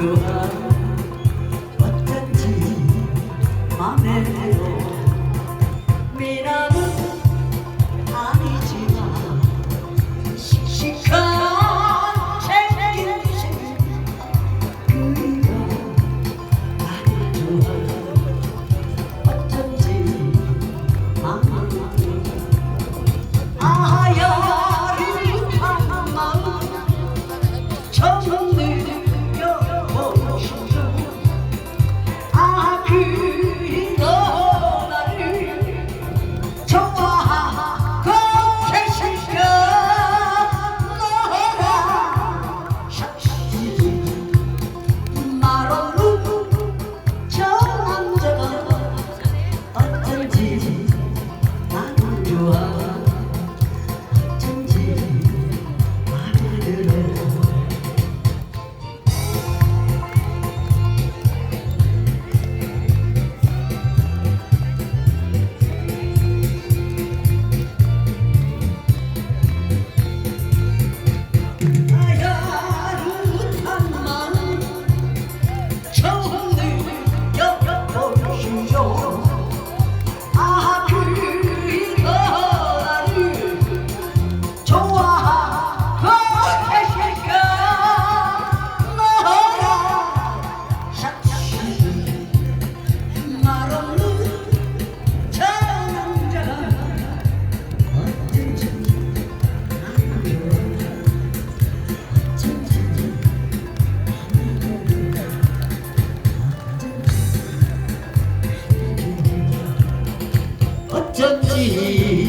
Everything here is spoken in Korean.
좋아 어쩐지 맘에 들어. 미남은 아니지만 씩씩한 책임심 그이가 나를 좋아. 어쩐지 맘에 들어 You.